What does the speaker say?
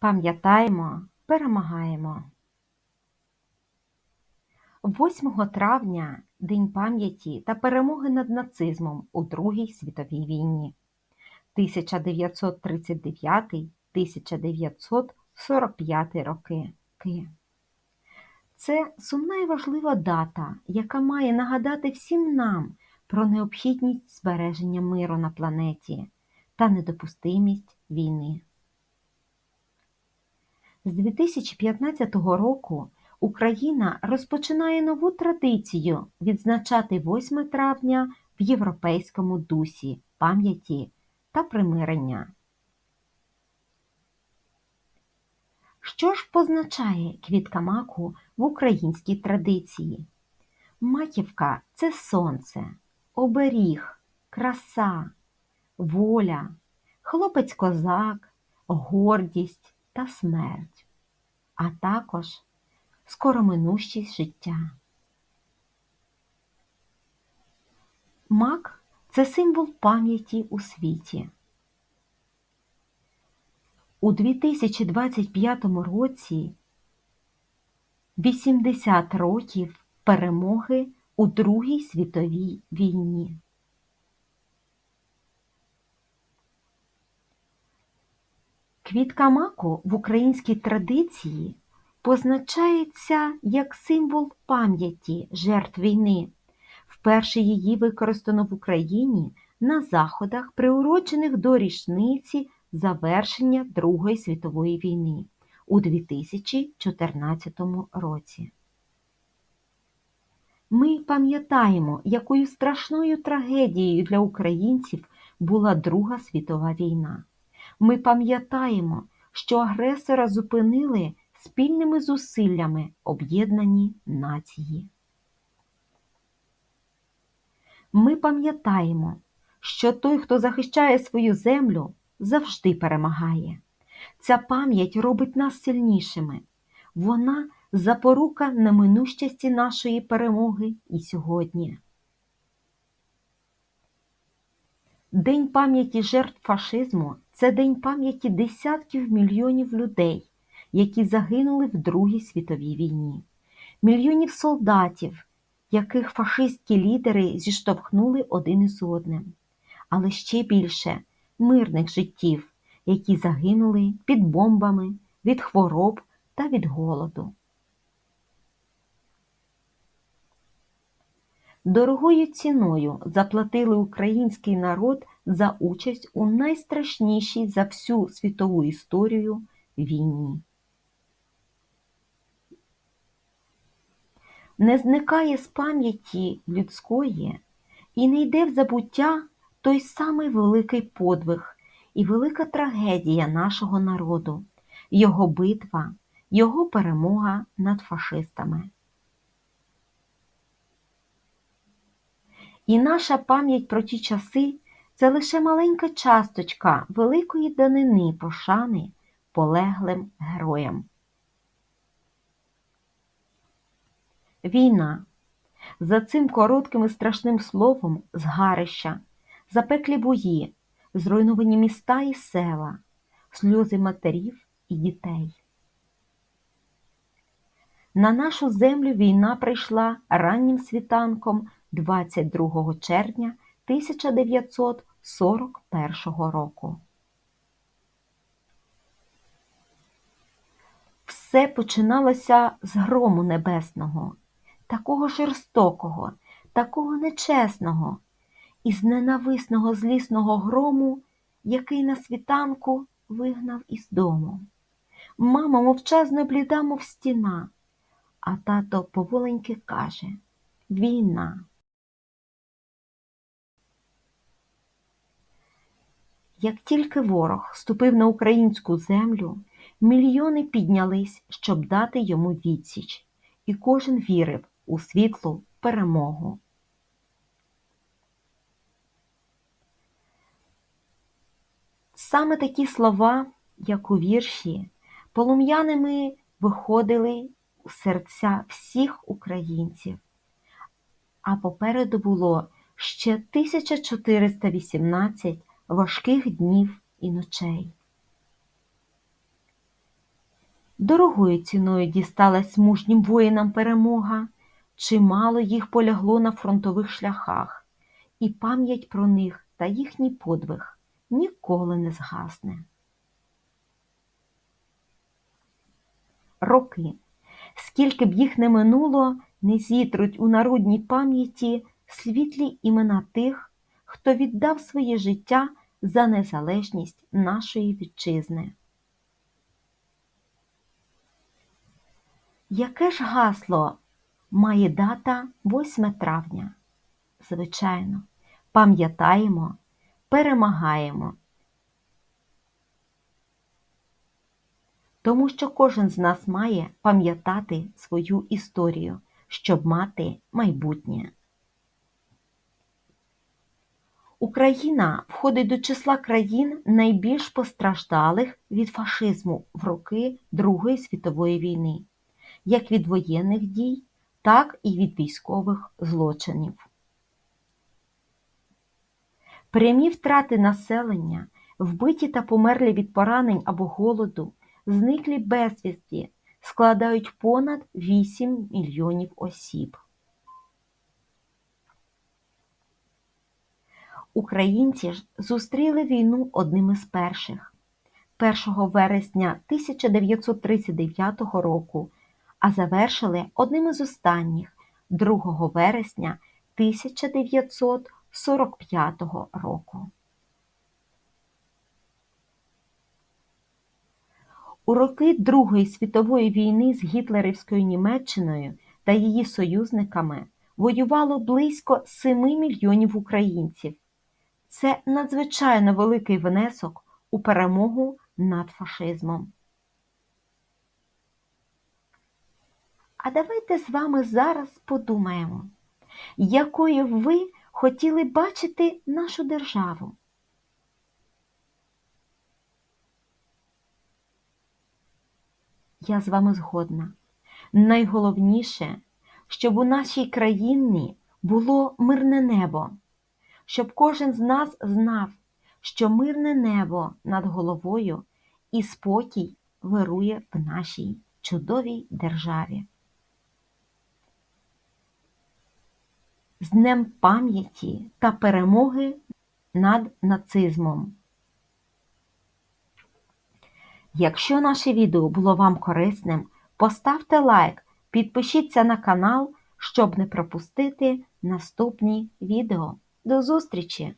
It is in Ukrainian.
Пам'ятаємо, перемагаємо. 8 травня День пам'яті та перемоги над нацизмом у Другій світовій війні 1939-1945 роки. Це сумна і важлива дата, яка має нагадати всім нам про необхідність збереження миру на планеті та недопустимість війни. З 2015 року Україна розпочинає нову традицію відзначати 8 травня в європейському дусі пам'яті та примирення. Що ж позначає квітка маку в українській традиції? Маківка це сонце, оберіг, краса, воля, хлопець-козак, гордість та смерть, а також скороминущість життя. Мак це символ пам'яті у світі. У 2025 році 80 років перемоги у Другій світовій війні. Квітка маку в українській традиції позначається як символ пам'яті жертв війни. Вперше її використано в Україні на заходах, приурочених до річниці завершення Другої світової війни у 2014 році. Ми пам'ятаємо, якою страшною трагедією для українців була Друга світова війна. Ми пам'ятаємо, що агресора зупинили спільними зусиллями об'єднані нації. Ми пам'ятаємо, що той, хто захищає свою землю, завжди перемагає. Ця пам'ять робить нас сильнішими. Вона запорука неминущості нашої перемоги і сьогодні. День пам'яті жертв фашизму це день пам'яті десятків мільйонів людей, які загинули в Другій світовій війні, мільйонів солдатів, яких фашистські лідери зіштовхнули один із одним, але ще більше мирних життів, які загинули під бомбами, від хвороб та від голоду. Дорогою ціною заплатили український народ за участь у найстрашнішій за всю світову історію війні. Не зникає з пам'яті людської і не йде в забуття той самий великий подвиг і велика трагедія нашого народу, його битва, його перемога над фашистами. І наша пам'ять про ті часи це лише маленька часточка великої данини пошани полеглим героям. Війна. За цим коротким і страшним словом згарища, запеклі бої, зруйновані міста і села, сльози матерів і дітей. На нашу землю війна прийшла раннім світанком 22 червня 1941 року. Все починалося з грому небесного, такого жорстокого, такого нечесного, із ненависного злісного грому, який на світанку вигнав із дому. Мама мовчазно бліда, мов стіна, а тато поволеньки каже Війна. Як тільки ворог ступив на українську землю, мільйони піднялись, щоб дати йому відсіч, і кожен вірив у світлу перемогу. Саме такі слова, як у вірші, полум'яними виходили у серця всіх українців, а попереду було ще 1418 важких днів і ночей. Дорогою ціною дісталась мужнім воїнам перемога, чимало їх полягло на фронтових шляхах, і пам'ять про них та їхній подвиг ніколи не згасне. Роки. Скільки б їх не минуло, не зітруть у народній пам'яті світлі імена тих, хто віддав своє життя за незалежність нашої вітчизни. Яке ж гасло має дата 8 травня? Звичайно, пам'ятаємо, перемагаємо. Тому що кожен з нас має пам'ятати свою історію, щоб мати майбутнє. Україна входить до числа країн найбільш постраждалих від фашизму в роки Другої світової війни, як від воєнних дій, так і від військових злочинів. Прямі втрати населення, вбиті та померлі від поранень або голоду, зниклі безвісті складають понад 8 мільйонів осіб. Українці ж зустріли війну одним із перших 1 вересня 1939 року, а завершили одним із останніх 2 вересня 1945 року. У роки Другої світової війни з гітлерівською Німеччиною та її союзниками воювало близько 7 мільйонів українців. Це надзвичайно великий внесок у перемогу над фашизмом. А давайте з вами зараз подумаємо, якою ви хотіли бачити нашу державу. Я з вами згодна. Найголовніше, щоб у нашій країні було мирне небо, щоб кожен з нас знав, що мирне небо над головою і спокій вирує в нашій чудовій державі. З Днем пам'яті та перемоги над нацизмом. Якщо наше відео було вам корисним, поставте лайк, підпишіться на канал, щоб не пропустити наступні відео. До зустрічі!